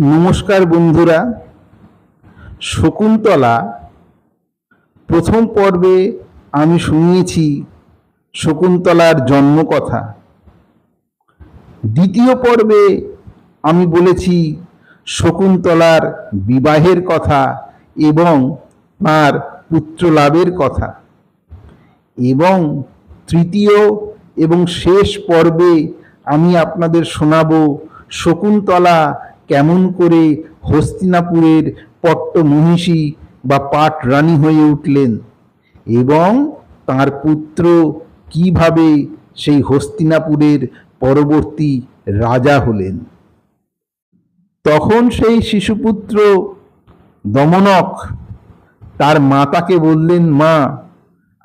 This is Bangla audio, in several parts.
নমস্কার বন্ধুরা। শকুন্তলা, প্রথম পর্বে আমি শুনিয়েছি শকুন্তলার জন্মকথা। দ্বিতীয় পর্বে আমি বলেছি শকুন্তলার বিবাহের কথা এবং তার পুত্র লাভের কথা। এবং তৃতীয় এবং শেষ পর্বে আমি আপনাদের শোনাবো শকুন্তলা কেমন করে হস্তিনাপুরের পট্ট মহিষী বা পাট রানী হয়ে উঠলেন এবং তার পুত্র কীভাবে সেই হস্তিনাপুরের পরবর্তী রাজা হলেন। তখন সেই শিশুপুত্র দমনক তার মাতাকে বললেন, মা,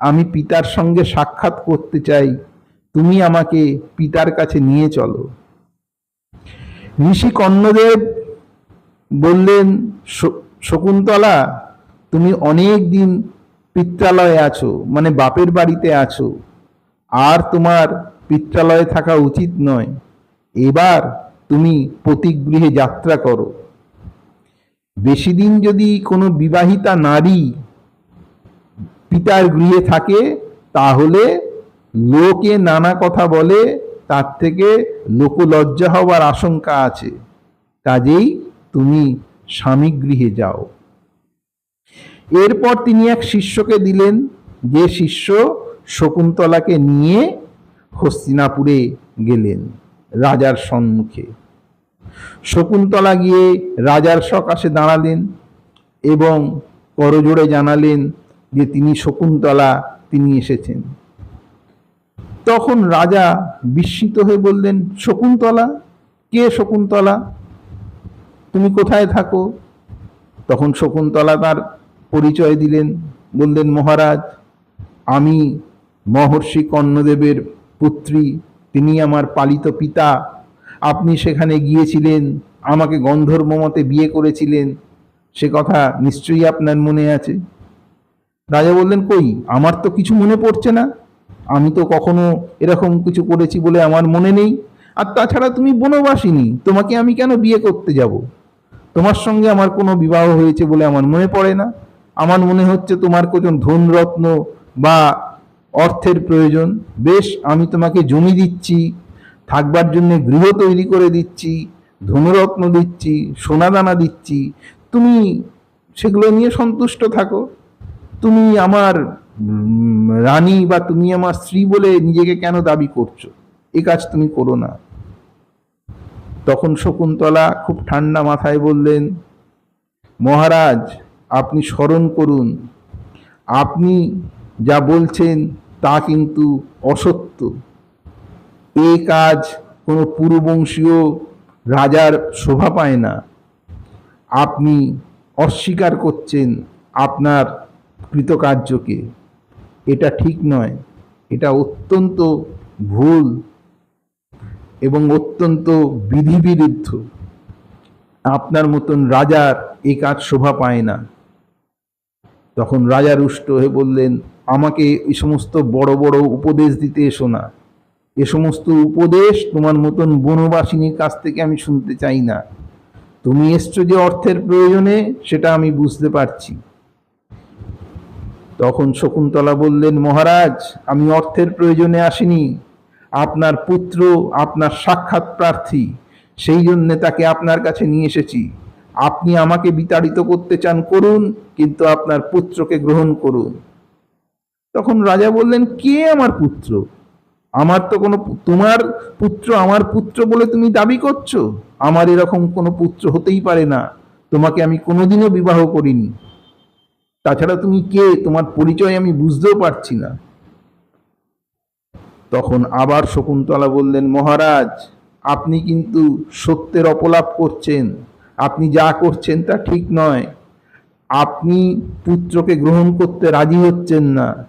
আমি পিতার সঙ্গে সাক্ষাৎ করতে চাই। তুমি আমাকে পিতার কাছে নিয়ে চলো। ঋষি কর্ণদেব বললেন, "শ- শকুন্তলা, তুমি অনেক দিন পিত্রালয়ে আছো মানে বাপের বাড়িতে আছো। আর তোমার পিত্রালয়ে থাকা উচিত নয়। এবার তুমি প্রতিগৃহে যাত্রা করো। বেশি দিন যদি কোনো বিবাহিতা নারী পিতার গৃহে থাকে, তাহলে লোকে নানা কথা বলে তার থেকে লোকলজ্জা হওয়ার আশঙ্কা আছে। কাজেই তুমি স্বামী গৃহে যাও। এরপর তিনি এক শিষ্যকে দিলেন, যে শিষ্য শকুন্তলাকে নিয়ে হস্তিনাপুরে গেলেন রাজার সম্মুখে। শকুন্তলা গিয়ে রাজার সকাশে দাঁড়ালেন এবং করজোড়ে জানালেন যে তিনি শকুন্তলা, তিনি এসেছেন। তখন রাজা বিস্মিত হয়ে বললেন, শকুন্তলা? কে শকুন্তলা? তুমি কোথায় থাকো? তখন শকুন্তলা তার পরিচয় দিলেন, বললেন, মহারাজ, আমি মহর্ষি কর্ণদেবের পুত্রী, তিনি আমার পালিত পিতা। আপনি সেখানে গিয়েছিলেন, আমাকে গন্ধর্ব মতে বিয়ে করেছিলেন। সে কথা নিশ্চয়ই আপনার মনে আছে? রাজা বললেন, কই, আমার তো কিছু মনে পড়ছে না। আমি তো কখনো এরকম কিছু করেছি বলে আমার মনে নেই। আর তাছাড়া তুমি বনবাসিনী, তোমাকে আমি কেন বিয়ে করতে যাব? তোমার সঙ্গে আমার কোনো বিবাহ হয়েছে বলে আমার মনে পড়ে না। আমার মনে হচ্ছে তোমার কোনো ধনরত্ন বা অর্থের প্রয়োজন। বেশ, আমি তোমাকে জমি দিচ্ছি, থাকবার জন্য গৃহ তৈরি করে দিচ্ছি, ধনরত্ন দিচ্ছি, সোনাদানা দিচ্ছি। তুমি সেগুলো নিয়ে সন্তুষ্ট থাকো। তুমি আমার রানী বা তুমি আমার স্ত্রী বলে নিজেকে কেন দাবি করছ? এ কাজ তুমি করো না। তখন শকুন্তলা খুব ঠান্ডা মাথায় বললেন, মহারাজ, আপনি স্মরণ করুন, আপনি যা বলছেন তা কিন্তু অসত্য। এ কাজ কোনো পুরবংশীয় রাজার শোভা পায় না। আপনি অস্বীকার করছেন আপনার কৃতকার্যকে। এটা ঠিক নয়। এটা অত্যন্ত ভুল এবং অত্যন্ত বিধিবিরুদ্ধ। আপনার মতন রাজার এ কাজ শোভা পায় না। তখন রাজা রুষ্ট হয়ে বললেন, আমাকে এই সমস্ত বড় বড় উপদেশ দিতে এসো না। এ সমস্ত উপদেশ তোমার মতন বনবাসিনীর কাছ থেকে আমি শুনতে চাই না। তুমি এসছো যে অর্থের প্রয়োজনে, সেটা আমি বুঝতে পারছি। তখন শকুন্তলা বললেন, মহারাজ, আমি অর্থের প্রয়োজনে আসিনি। আপনার পুত্র, আপনার সাক্ষাৎ প্রার্থী, সেই জন্যে তাকে আপনার কাছে নিয়ে এসেছি। আপনি আমাকে বিতাড়িত করতে চান, করুন, কিন্তু আপনার পুত্রকে গ্রহণ করুন। তখন রাজা বললেন, কে আমার পুত্র? আমার তো কোনো তোমার পুত্র আমার পুত্র বলে তুমি দাবি করছ? আমার এরকম কোনো পুত্র হতেই পারে না। তোমাকে আমি কোনোদিনও বিবাহ করিনি। তাছাড়া তুমি কে? তোমার পরিচয় আমি বুঝতেও পারছি না। তখন আবার শকুন্তলা বললেন, মহারাজ, আপনি কিন্তু সত্যের অপলাপ করছেন। আপনি যা করছেন তা ঠিক নয়। আপনি পুত্রকে গ্রহণ করতে রাজি হচ্ছেন না।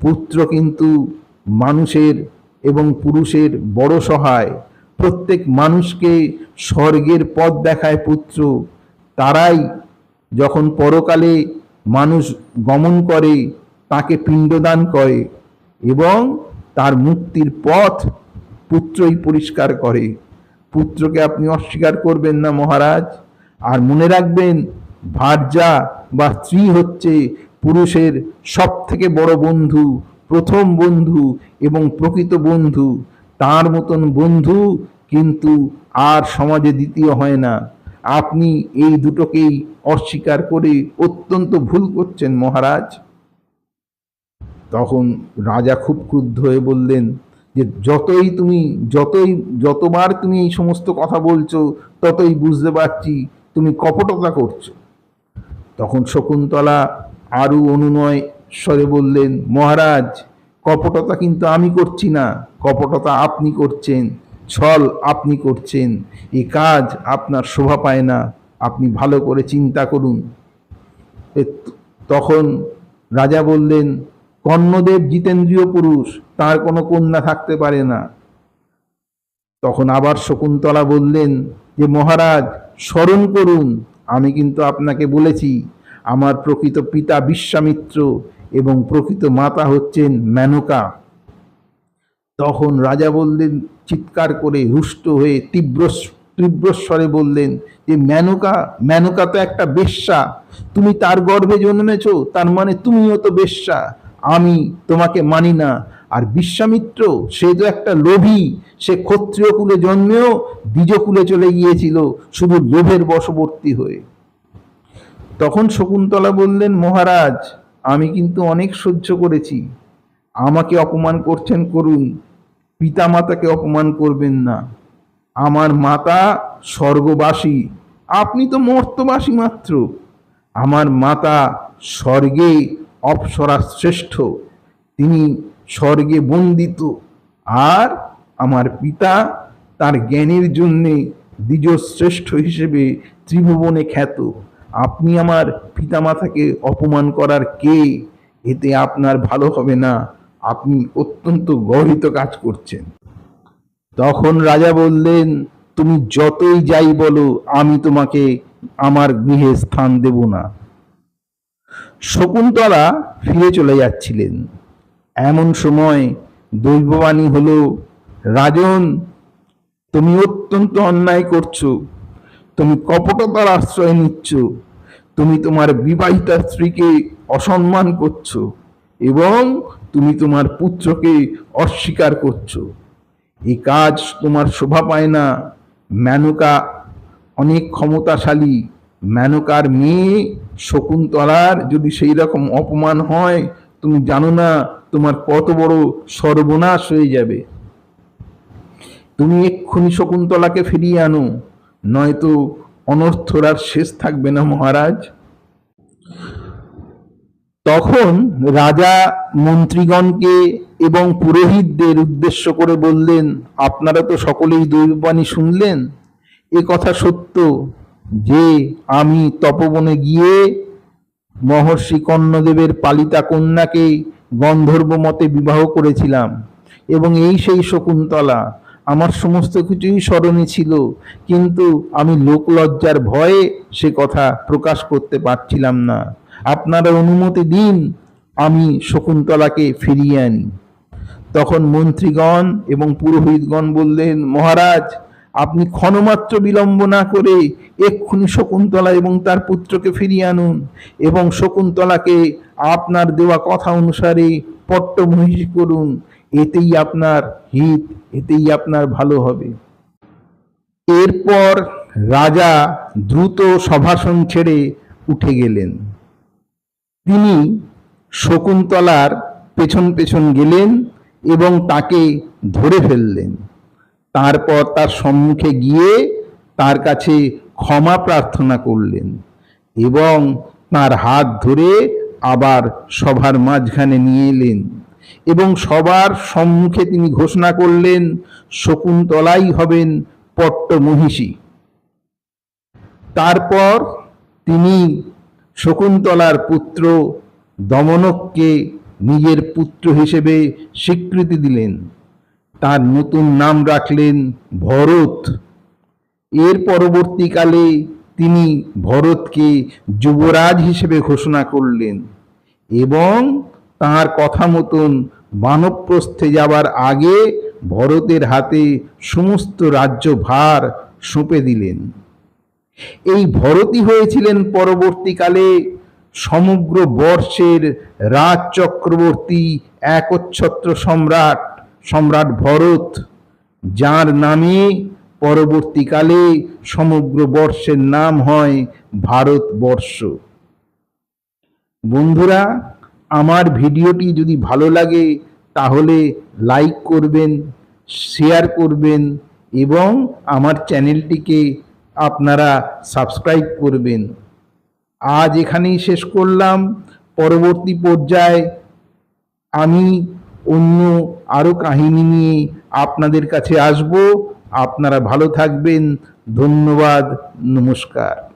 পুত্র কিন্তু মানুষের এবং পুরুষের বড় সহায়। প্রত্যেক মানুষকে স্বর্গের পথ দেখায় পুত্র। তারাই যখন পরকালে মানুষ গমন করে, তাকে পিণ্ডদান করে এবং তার মুক্তির পথ পুত্রই পরিষ্কার করে। পুত্রকে আপনি অস্বীকার করবেন না মহারাজ। আর মনে রাখবেন, ভার্যা বা স্ত্রী হচ্ছে পুরুষের সব থেকে বড় বন্ধু, প্রথম বন্ধু এবং প্রকৃত বন্ধু। তার মতন বন্ধু কিন্তু আর সমাজে দ্বিতীয় হয় না। আপনি এই দুটোকেই অস্বীকার করে অত্যন্ত ভুল করছেন মহারাজ। তখন রাজা খুব ক্রুদ্ধ হয়ে বললেন যে, যতই তুমি, যতই, যতবার তুমি এই সমস্ত কথা বলছো, ততই বুঝতে পারছি তুমি কপটতা করছ। তখন শকুন্তলা আরও অনুনয় স্বরে বললেন, মহারাজ, কপটতা কিন্তু আমি করছি না, কপটতা আপনি করছেন। ছল আপনি করছেন এই কাজ আপনার শোভা পায় না, আপনি ভালো করে চিন্তা করুন। তখন রাজা বললেন, কর্ণদেব জিতেন্দ্রীয় পুরুষ, তার কোনো কন্যা থাকতে পারে না। তখন আবার শকুন্তলা বললেন, যে মহারাজ, স্মরণ করুন, আমি কিন্তু আপনাকে বলেছি, আমার প্রকৃত পিতা বিশ্বামিত্র এবং প্রকৃত মাতা হচ্ছেন মেনকা। তখন রাজা বললেন, চিৎকার করে রুষ্ট হয়ে তীব্র তীব্রস্বরে বললেন যে মেনকা মেনকা তো একটা বেশ্যা, তুমি তার গর্ভে জন্মেছ, তার মানে তুমিও তো বেশ্যা, আমি তোমাকে মানি না। আর বিশ্বামিত্র, সে তো একটা লোভী, সে ক্ষত্রিয় কুলে জন্মেও দ্বিজকুলে চলে গিয়েছিল, শুধু লোভের বশবর্তী হয়ে। তখন শকুন্তলা বললেন, মহারাজ, আমি কিন্তু অনেক সহ্য করেছি। আমাকে অপমান করছেন করুন পিতা মাতাকে অপমান করবেন না। আমার মাতা স্বর্গবাসী, আপনি তো মর্তবাসী মাত্র। আমার মাতা স্বর্গে অপ্সরা শ্রেষ্ঠ, তিনি স্বর্গে বন্দিত। আর আমার পিতা তার জ্ঞানের জন্যে দ্বিজ শ্রেষ্ঠ হিসেবে ত্রিভুবনে খ্যাত। আপনি আমার পিতামাতাকে অপমান করার কে? এতে আপনার ভালো হবে না। আপনি অত্যন্ত গর্হিত কাজ করছেন। তখন রাজা বললেন, তুমি যতই যাই বলো, আমি তোমাকে আমার গৃহে স্থান দেব না। শকুন্তলা ফিরে চলে যাচ্ছিলেন। এমন সময় দৈববাণী হলো, রাজন, তুমি অত্যন্ত অন্যায় করছ। তুমি কপটতার আশ্রয় নিচ্ছ। তুমি তোমার বিবাহিতা স্ত্রীকে অসম্মান করছ এবং তুমি তোমার পুত্রকে অস্বীকার করছ। এই কাজ তোমার শোভা পায় না। মেনকা অনেক ক্ষমতাশালী। মেনকার মেয়ে শকুন্তলার যদি সেই রকম অপমান হয়, তুমি জানো না তোমার কত বড় সর্বনাশ হয়ে যাবে। তুমি এক্ষুনি শকুন্তলাকে ফিরিয়ে আনো, নয়তো অনর্থর আর শেষ থাকবে না মহারাজ। তখন রাজা মন্ত্রীগণকে এবং পুরোহিতদের উদ্দেশ্য করে বললেন, আপনারা তো সকলেই দৈববাণী শুনলেন। এ কথা সত্য যে আমি তপবনে গিয়ে মহর্ষি কর্ণদেবের পালিতা কন্যাকে গন্ধর্ব মতে বিবাহ করেছিলাম এবং এই সেই শকুন্তলা। আমার সমস্ত কিছুই স্মরণে ছিল, কিন্তু আমি লোকলজ্জার ভয়ে সে কথা প্রকাশ করতে পারছিলাম না। আপনারা অনুমতি দিন, আমি শকুন্তলাকে ফিরিয়ে আনি। তখন মন্ত্রীগণ এবং পুরোহিতগণ বললেন, মহারাজ, আপনি ক্ষণমাত্র বিলম্ব না করে এক্ষুনি শকুন্তলা এবং তার পুত্রকে ফিরিয়ে আনুন এবং শকুন্তলাকে আপনার দেওয়া কথা অনুসারে পট্টমহিষী করুন। এতেই আপনার হিত, এতেই আপনার ভালো হবে। এরপর রাজা দ্রুত সভাসন ছেড়ে উঠে গেলেন। তিনি শকুন্তলার পেছন পেছন গেলেন এবং তাকে ধরে ফেললেন। তারপর তার সম্মুখে গিয়ে তার কাছে ক্ষমা প্রার্থনা করলেন এবং তার হাত ধরে আবার সভার মাঝখানে নিয়ে এলেন এবং সবার সম্মুখে তিনি ঘোষণা করলেন, শকুন্তলাই হবেন পট্টমহিষী। তারপর তিনি শকুন্তলার পুত্র দমনককে নিজের পুত্র হিসেবে স্বীকৃতি দিলেন। তার নতুন নাম রাখলেন ভরত। এর পরবর্তীকালে তিনি ভরতকে যুবরাজ হিসেবে ঘোষণা করলেন এবং তার কথা মতন বানপ্রস্থে যাবার আগে ভরতের হাতে সমস্ত রাজ্য ভার সঁপে দিলেন। এই ভরতই হয়েছিলেন পরবর্তীকালে সমগ্র বর্ষের রাজ চক্রবর্তী একচ্ছত্র সম্রাট সম্রাট ভরত, যার নামে পরবর্তীকালে সমগ্র বর্ষের নাম হয় ভারতবর্ষ। বন্ধুরা, আমার ভিডিওটি যদি ভালো লাগে, তাহলে লাইক করবেন, শেয়ার করবেন এবং আমার চ্যানেলটিকে আপনারা সাবস্ক্রাইব করবেন। আজ এখানেই শেষ করলাম। পরবর্তী পর্যায়ে আমি অন্য আরও কাহিনী নিয়ে আপনাদের কাছে আসব। আপনারা ভালো থাকবেন। ধন্যবাদ। নমস্কার।